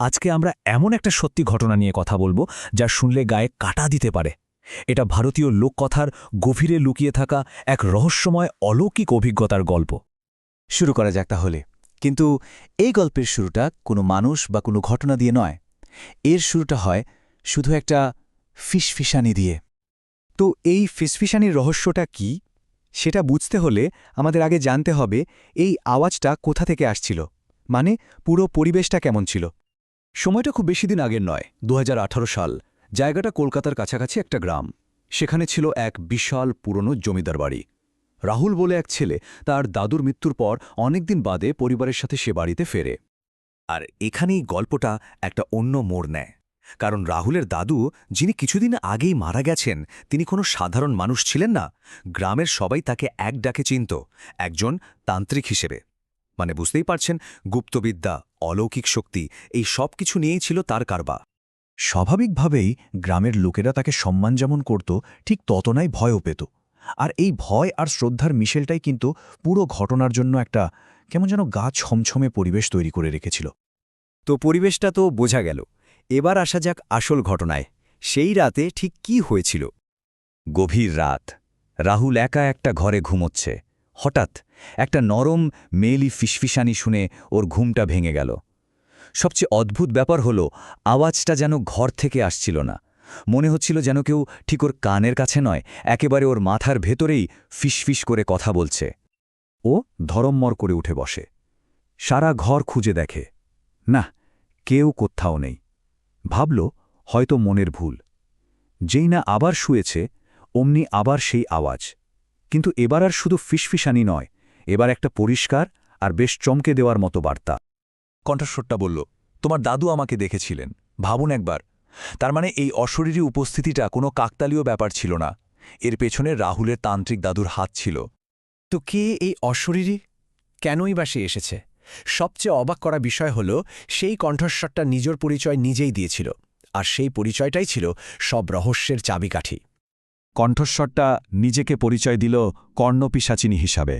আজকে আমরা এমন একটা সত্যি ঘটনা নিয়ে কথা বলব যা শুনলে গায়ে কাটা দিতে পারে। এটা ভারতীয় লোককথার গভীরে লুকিয়ে থাকা এক রহস্যময় অলৌকিক অভিজ্ঞতার গল্প। শুরু করা যাক তাহলে। কিন্তু এই গল্পের শুরুটা কোনো মানুষ বা কোনো ঘটনা দিয়ে নয়। এর শুরুটা হয় শুধু একটা ফিসফিসানি দিয়ে। তো এই ফিসফিসানির রহস্যটা কি? সেটা বুঝতে হলে আমাদের আগে জানতে হবে এই আওয়াজটা কোথা থেকে আসছিল? মানে পুরো পরিবেশটা কেমন ছিল? সময়টা খুব বেশি দিন আগের নয় দু সাল। জায়গাটা কলকাতার কাছাকাছি একটা গ্রাম। সেখানে ছিল এক বিশাল পুরনো জমিদার বাড়ি। রাহুল বলে এক ছেলে তার দাদুর মৃত্যুর পর অনেকদিন বাদে পরিবারের সাথে সে বাড়িতে ফেরে। আর এখানেই গল্পটা একটা অন্য মোড় নেয়। কারণ রাহুলের দাদু, যিনি কিছুদিন আগেই মারা গেছেন, তিনি কোনো সাধারণ মানুষ ছিলেন না। গ্রামের সবাই তাকে এক ডাকে চিনত, একজন তান্ত্রিক হিসেবে। মানে বুঝতেই পারছেন, গুপ্তবিদ্যা, অলৌকিক শক্তি, এই সব কিছু নিয়েই ছিল তার কারবা স্বাভাবিকভাবেই গ্রামের লোকেরা তাকে সম্মান যেমন করত, ঠিক ততনাই ভয়ও পেত। আর এই ভয় আর শ্রদ্ধার মিশেলটাই কিন্তু পুরো ঘটনার জন্য একটা কেমন যেন গা ছমছমে পরিবেশ তৈরি করে রেখেছিল। তো পরিবেশটা তো বোঝা গেল। এবার আসা যাক আসল ঘটনায়। সেই রাতে ঠিক কি হয়েছিল? গভীর রাত। রাহুল একা একটা ঘরে ঘুমোচ্ছে। হঠাৎ একটা নরম মেলি ফিসফিসানি শুনে ওর ঘুমটা ভেঙে গেল। সবচেয়ে অদ্ভুত ব্যাপার হল, আওয়াজটা যেন ঘর থেকে আসছিল না। মনে হচ্ছিল যেন কেউ ঠিক ওর কানের কাছে নয়, একেবারে ওর মাথার ভেতরেই ফিসফিস করে কথা বলছে। ও ধরম্মর করে উঠে বসে। সারা ঘর খুঁজে দেখে। না, কেউ কোথাও নেই। ভাবল, হয়তো মনের ভুল। যেই না আবার শুয়েছে, অমনি আবার সেই আওয়াজ। কিন্তু এবার আর শুধু ফিসফিসানি নয়, এবার একটা পরিষ্কার আর বেশ চমকে দেওয়ার মতো বার্তা। কণ্ঠস্বরটা বলল, তোমার দাদু আমাকে দেখেছিলেন, ভাবুন একবার। তার মানে এই অশরীরী উপস্থিতিটা কোনো কাকতালীয় ব্যাপার ছিল না। এর পেছনে রাহুলের তান্ত্রিক দাদুর হাত ছিল। তো কে এই অশরীরী? কেনই বা সে এসেছে? সবচেয়ে অবাক করা বিষয় হল, সেই কণ্ঠস্বরটা নিজের পরিচয় নিজেই দিয়েছিল। আর সেই পরিচয়টাই ছিল সব রহস্যের চাবিকাঠি। কণ্ঠস্বরটা নিজেকে পরিচয় দিল কর্ণপিসাচিনী হিসাবে।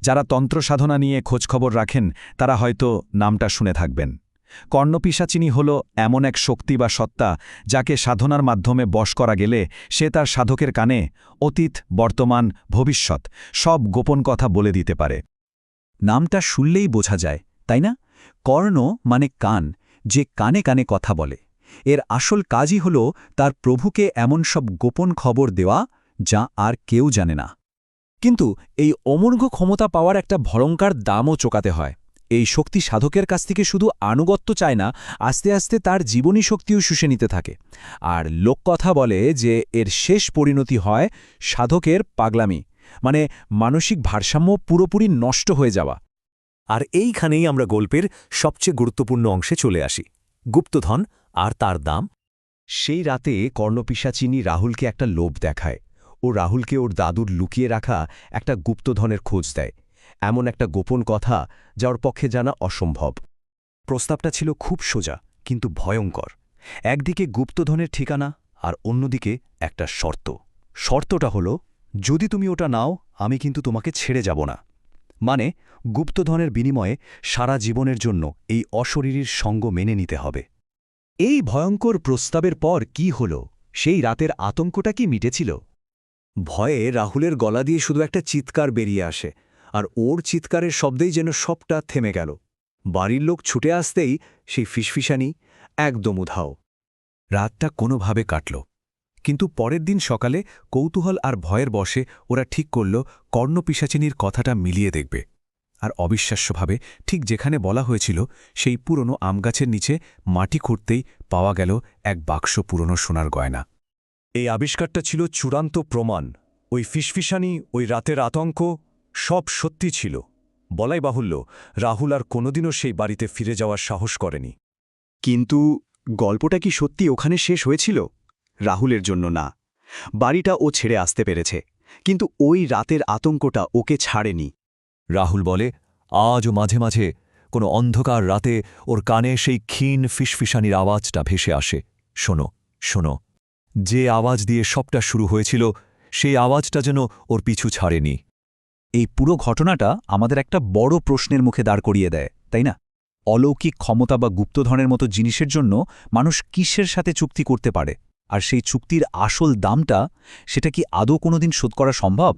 যারা তন্ত্র সাধনা নিয়ে খোঁজখবর রাখেন, তারা হয়তো নামটা শুনে থাকবেন। কর্ণপিসাচিনী হল এমন এক শক্তি বা সত্তা যাকে সাধনার মাধ্যমে বশ করা গেলে সে তার সাধকের কানে অতীত, বর্তমান, ভবিষ্যৎ সব গোপন কথা বলে দিতে পারে। নামটা শুনলেই বোঝা যায়, তাই না? কর্ণ মানে কান, যে কানে কানে কথা বলে। এর আসল কাজই হল তার প্রভুকে এমন সব গোপন খবর দেওয়া যা আর কেউ জানে না। কিন্তু এই অমর্ঘ ক্ষমতা পাওয়ার একটা ভয়ঙ্কর দামও চোকাতে হয়। এই শক্তি সাধকের কাছ থেকে শুধু আনুগত্য চায় না, আস্তে আস্তে তার জীবনী শক্তিও শুষে নিতে থাকে। আর লোককথা বলে যে এর শেষ পরিণতি হয় সাধকের পাগলামি মানে মানসিক ভারসাম্য পুরোপুরি নষ্ট হয়ে যাওয়া। আর এইখানেই আমরা গল্পের সবচেয়ে গুরুত্বপূর্ণ অংশে চলে আসি। গুপ্তধন আর তার দাম? সেই রাতে কর্ণপিসাচিনী রাহুলকে একটা লোভ দেখায়। ও রাহুলকে ওর দাদুর লুকিয়ে রাখা একটা গুপ্তধনের খোঁজ দেয়। এমন একটা গোপন কথা যা ওর পক্ষে জানা অসম্ভব। প্রস্তাবটা ছিল খুব সোজা, কিন্তু ভয়ঙ্কর। একদিকে গুপ্তধনের ঠিকানা আর অন্যদিকে একটা শর্ত। শর্তটা হলো, যদি তুমি ওটা নাও, আমি কিন্তু তোমাকে ছেড়ে যাব না। মানে গুপ্তধনের বিনিময়ে সারা জীবনের জন্য এই অশরীরীর সঙ্গ মেনে নিতে হবে। এই ভয়ঙ্কর প্রস্তাবের পর কি হল? সেই রাতের আতঙ্কটা কি মিটেছিল? ভয়ে রাহুলের গলা দিয়ে শুধু একটা চিৎকার বেরিয়ে আসে, আর ওর চিৎকারের শব্দেই যেন সবটা থেমে গেল। বাড়ির লোক ছুটে আসতেই সেই ফিসফিসানি একদম উধাও। রাতটা কোনোভাবে কাটল, কিন্তু পরের দিন সকালে কৌতূহল আর ভয়ের বসে ওরা ঠিক করল কর্ণপিসাচিনীর কথাটা মিলিয়ে দেখবে। আর অবিশ্বাস্যভাবে ঠিক যেখানে বলা হয়েছিল, সেই পুরনো আমগাছের নিচে মাটি খুঁড়তেই পাওয়া গেল এক বাক্স পুরনো সোনার গয়না। এই আবিষ্কারটা ছিল চূড়ান্ত প্রমাণ। ওই ফিসফিসানি, ওই রাতের আতঙ্ক, সব সত্যি ছিল। বলাই বাহুল্য, রাহুল আর কোনোদিনও সেই বাড়িতে ফিরে যাওয়ার সাহস করেনি। কিন্তু গল্পটা কি সত্যি ওখানে শেষ হয়েছিল? রাহুলের জন্য না। বাড়িটা ও ছেড়ে আসতে পেরেছে। কিন্তু ওই রাতের আতঙ্কটা ওকে ছাড়েনি। রাহুল বলে আজও মাঝে মাঝে কোনো অন্ধকার রাতে ওর কানে সেই ক্ষীণ ফিসফিসানির আওয়াজটা ভেসে আসে। শোনো শোনো। যে আওয়াজ দিয়ে সবটা শুরু হয়েছিল, সেই আওয়াজটা যেন ওর পিছু ছাড়েনি। এই পুরো ঘটনাটা আমাদের একটা বড় প্রশ্নের মুখে দাঁড় করিয়ে দেয়, তাই না? অলৌকিক ক্ষমতা বা গুপ্তধনের মতো জিনিসের জন্য মানুষ কিসের সাথে চুক্তি করতে পারে? আর সেই চুক্তির আসল দামটা সেটা কি আদৌ কোনোদিন শোধ করা সম্ভব?